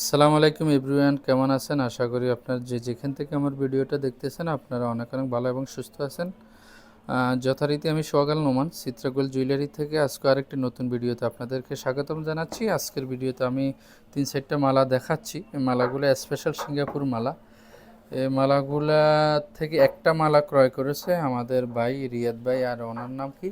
আসসালামু আলাইকুম এভরিওয়ান, কেমন আছেন? আশা করি আপনার যে যেখান থেকে আমার ভিডিওটা দেখতেছেন, আপনারা অনেক অনেক ভালো এবং সুস্থ আছেন। যথারীতি আমি সোহাগাল নোমান চিত্রগোল জুয়েলারি থেকে আজকে আরেকটি নতুন ভিডিওতে আপনাদেরকে স্বাগতম জানাচ্ছি। আজকের ভিডিওতে আমি তিন চারটা মালা দেখাচ্ছি। এই মালাগুলো স্পেশাল সিঙ্গাপুর মালা। এই মালাগুলা থেকে একটা মালা ক্রয় করেছে আমাদের ভাই রিয়াদ ভাই, আর ওনার নাম কি?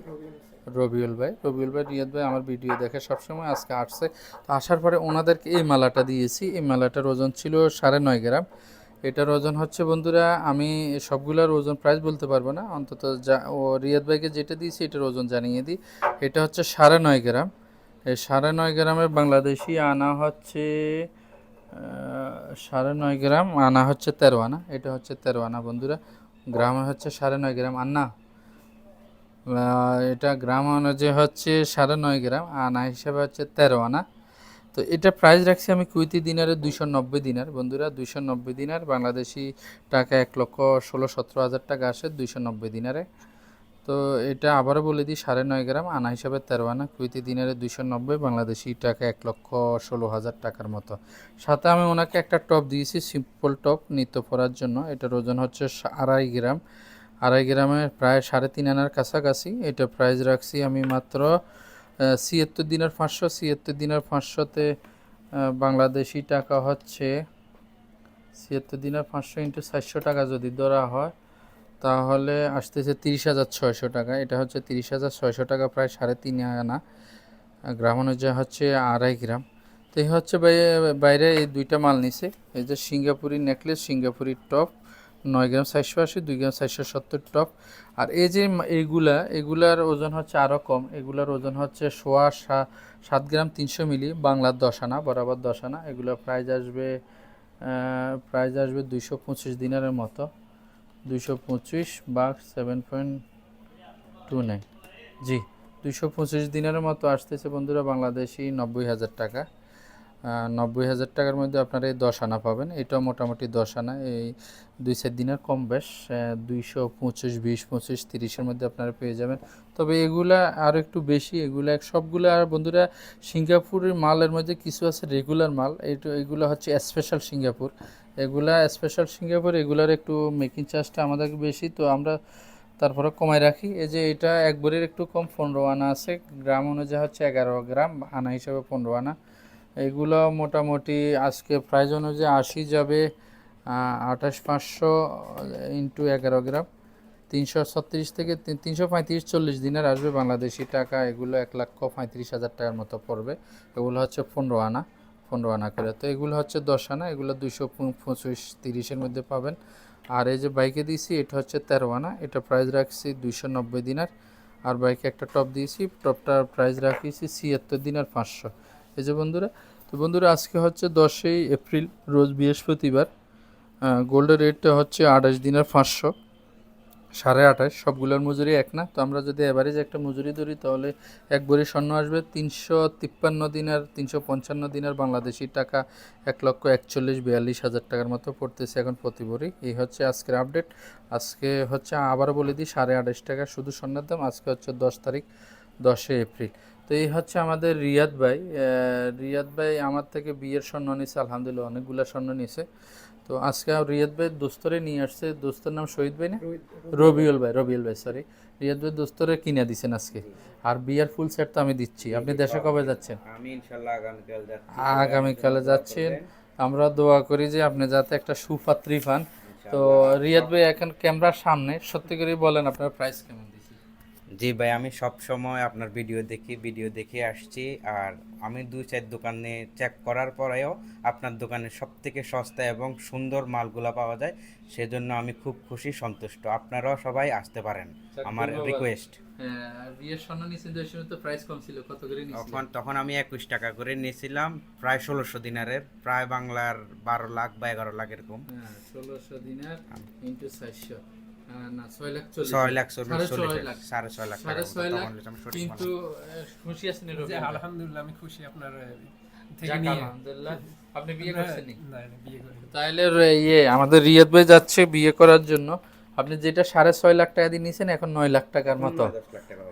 রবিউল ভাই। রবিউল ভাই রিয়াদ ভাই আমার ভিডিও দেখে সবসময় আজকে আসছে। তো আসার পরে ওনাদেরকে এই মালাটা দিয়েছি। এই মালাটার ওজন ছিল সাড়ে নয় গ্রাম। এটার ওজন হচ্ছে বন্ধুরা আমি সবগুলোর ওজন প্রাইস বলতে পারব না। অন্তত যা ও রিয়াদ ভাইকে যেটা দিয়েছি এটার ওজন জানিয়ে দিই। এটা হচ্ছে সাড়ে নয় গ্রাম। এই সাড়ে নয় গ্রামের বাংলাদেশি আনা হচ্ছে সাড়ে নয় গ্রাম আনা হচ্ছে তেরো আনা। এটা হচ্ছে তেরো আনা বন্ধুরা। গ্রামে হচ্ছে সাড়ে নয় গ্রাম। আহ, এটা গ্রাম অনুযায়ী হচ্ছে সাড়ে নয় গ্রাম আনা হিসাবে হচ্ছে তেরো আনা। তো এটা প্রাইস রাখছি আমি কুইতি দিনারে দুইশো নব্বই দিনার। বন্ধুরা, দুইশো নব্বই দিনার, বাংলাদেশি টাকা এক লক্ষ ষোলো সতেরো হাজার টাকা আসে দুইশো নব্বই দিনারে। তো এটা আবারও বলে দিই, সাড়ে নয় গ্রাম, আনা হিসাবে তেরো আনা, কুইতি দিনারে দুইশো নব্বই, বাংলাদেশি টাকা এক লক্ষ ষোলো হাজার টাকার মতো। সাথে আমি ওনাকে একটা টপ দিয়েছি সিম্পল টপ নিত্য পরার জন্য। এটার ওজন হচ্ছে আড়াই গ্রাম। আড়াই গ্রামে প্রায় সাড়ে তিন আনার কাছাকাছি। এটা প্রাইস রাখছি আমি মাত্র ছিয়াত্তর দিনের পাঁচশো, ছিয়াত্তর দিনের পাঁচশোতে বাংলাদেশি টাকা হচ্ছে ছিয়াত্তর দিনের পাঁচশো ইন্টু চারশো টাকা যদি ধরা হয়, তাহলে আসতেছে তিরিশ হাজার ছয়শো টাকা। এটা হচ্ছে তিরিশ হাজার ছয়শো টাকা প্রায় সাড়ে তিন আনা। গ্রাম অনুযায়ী হচ্ছে আড়াই গ্রাম। তো এই হচ্ছে বাই- বাইরে এই দুইটা মাল নিছে। এই যে সিঙ্গাপুরি নেকলেস সিঙ্গাপুরি টপ নয় গ্রাম চারশো আশি, দুই গ্রাম চারশো সত্তর টপ আর এই যে এইগুলা, এগুলার ওজন হচ্ছে আরও কম। এগুলার ওজন হচ্ছে সোয়া সাত গ্রাম তিনশো মিলি, বাংলার দশ আনা, বরাবর দশ আনা। এগুলো প্রাইজ আসবে প্রাইজ আসবে দুইশো পঁচিশ দিনের মতো। দুইশো পঁচিশ বা seven point two nine G, দুইশো পঁচিশ দিনের মতো আসতেছে বন্ধুরা বাংলাদেশি নব্বই হাজার টাকা। নব্বই হাজার টাকার মধ্যে আপনারা এই দশ আনা পাবেন। এটাও মোটামুটি দশ আনা। এই দুই চার দিনের কম বেশ দুইশো পঁচিশ, বিশ পঁচিশ, তিরিশের মধ্যে আপনারা পেয়ে যাবেন। তবে এগুলা আরও একটু বেশি, এগুলা সবগুলো, আর বন্ধুরা, সিঙ্গাপুরের মালের মধ্যে কিছু আছে রেগুলার মাল। এইটা, এগুলো হচ্ছে স্পেশাল সিঙ্গাপুর। এগুলা স্পেশাল সিঙ্গাপুর, এগুলার একটু মেকিং চার্জটা আমাদের বেশি, তো আমরা তারপরে কমাই রাখি। এই যে এটা একবারের একটু কম, পনেরো আনা আছে। গ্রাম অনুযায়ী হচ্ছে এগারো গ্রাম, আনা হিসাবে পনেরো আনা। এগুলো মোটামুটি আজকে প্রাইস অনুযায়ী আশি যাবে আঠাশ পাঁচশো ইন্টু এগারো গ্রাম। তিনশো ছত্রিশ থেকে তিন- তিনশো পঁয়ত্রিশ চল্লিশ দিনের আসবে বাংলাদেশি টাকা। এগুলো এক লক্ষ পঁয়ত্রিশ হাজার টাকার মতো পড়বে। এগুলো হচ্ছে পনেরো আনা পনেরো আনা করে। তো এগুলো হচ্ছে দশ আনা, এগুলো দুশো পঁচিশ তিরিশের মধ্যে পাবেন। আর এই যে বাইকে দিয়েছি, এটা হচ্ছে তেরো আনা। এটা প্রাইস রাখছি দুশো নব্বই দিনার। আর বাইকে একটা টপ দিয়েছি টপটার প্রাইস রাখিয়েছি ছিয়াত্তর দিনার পাঁচশো। এই যে বন্ধুরা, তো বন্ধুরা আজকে হচ্ছে দশই এপ্রিল, রোজ বৃহস্পতিবার। গোল্ডের রেটটা হচ্ছে আঠাশ দিনের পাঁচশো, সাড়ে আঠাশ, সবগুলোর মজুরি এক না। তো আমরা যদি অ্যাভারেজ একটা মজুরি ধরি, তাহলে এক ভরি স্বর্ণ আসবে তিনশো তিপ্পান্ন দিনের, তিনশো পঞ্চান্ন দিনের বাংলাদেশি টাকা, এক লক্ষ একচল্লিশ বিয়াল্লিশ হাজার টাকার মতো পড়তেছে এখন প্রতি ভরি। এই হচ্ছে আজকের আপডেট আজকে হচ্ছে আবার বলে দিই, সাড়ে আঠাশ টাকা শুধু স্বর্ণের দাম, আজকে হচ্ছে দশ তারিখ, দশই এপ্রিল। তো এই হচ্ছে আমাদের রিয়াদ ভাই রিয়াদ ভাই আমার থেকে বিয়ের স্বর্ণ নিছে আলহামদুলিল্লাহ অনেকগুলো স্বর্ণ নিছে। তো আজকে রিয়াদ ভাই দোস্তরে নিয়ে আসছে দোস্তর নাম শহীদ ভাই না? রবিউল ভাই রবিউল ভাই সরি রিয়াদ ভাই দোস্তরে কিনে দিছেন আজকে। আর বিয়ার ফুল সেট তো আমি দিচ্ছি। আপনি দেশে কবে যাচ্ছেন? আমি ইনশাল্লাহ আগামীকাল যাচ্ছি। আগামীকালে যাচ্ছেন। আমরা দোয়া করি যে আপনি যাতে একটা সুপাত্রী পান। তো রিয়াদ ভাই এখন ক্যামেরার সামনে সত্যি করে বলেন আপনার প্রাইস কেমন? জি ভাই আমি সব সময় আপনার ভিডিও দেখি ভিডিও দেখে আসছি। আর আমি দুই চার দোকানে চেক করার পরেও আপনার দোকানে সব থেকে সস্তা এবং সুন্দর মালগুলা পাওয়া যায় সেজন্য আমি খুব খুশি সন্তুষ্ট। আপনারাও সবাই আসতে পারেন আমার। রিকোয়েস্ট হ্যাঁ, তখন আমি একুশ টাকা করে নিয়েছিলাম প্রায় ষোলোশো দিনারের প্রায় বাংলার বারো লাখ বা এগারো লাখ এরকম। হ্যাঁ ষোলোশো দিনার ইন্টু আলহামদুলিল্লাহ আমি খুশি আপনার আপনি বিয়ে ইয়ে আমাদের রিয়াদ ভাই যাচ্ছে বিয়ে করার জন্য। আপনি যেটা সাড়ে ছয় লাখ টাকা দিয়ে নিয়েছেন এখন নয় লাখ টাকার মতো।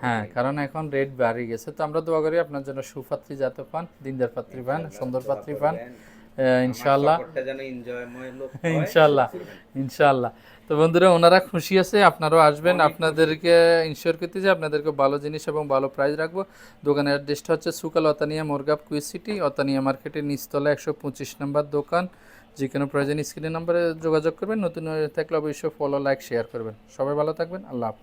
হ্যাঁ কারণ এখন রেট বাড়িয়ে গেছে। তো আমরা দোয়া করি আপনার জন্য সুপাত্রী যাতে পান দিনদার পাত্রী পান সুন্দর পাত্রী পান ইনশাআল্লাহ ইনশাল্লাহ। সফরটা তো বন্ধুরা ওনারা খুশি আছে আপনারাও আসবেন। আপনাদেরকে ইনশিওর করতে যে আপনাদেরকে ভালো জিনিস এবং ভালো প্রাইস রাখব। দোকানের অ্যাড্রেসটা হচ্ছে সুকাল অতানিয়া মোরগাপ কুইজ সিটি অতানিয়া মার্কেটের নিচতলা একশো পঁচিশ নম্বর দোকান। যে কোনো প্রয়োজন স্ক্রিনের নাম্বারে যোগাযোগ করবেন। নতুন থাকলে অবশ্যই ফলো লাইক শেয়ার করবেন। সবাই ভালো থাকবেন। আল্লাহ।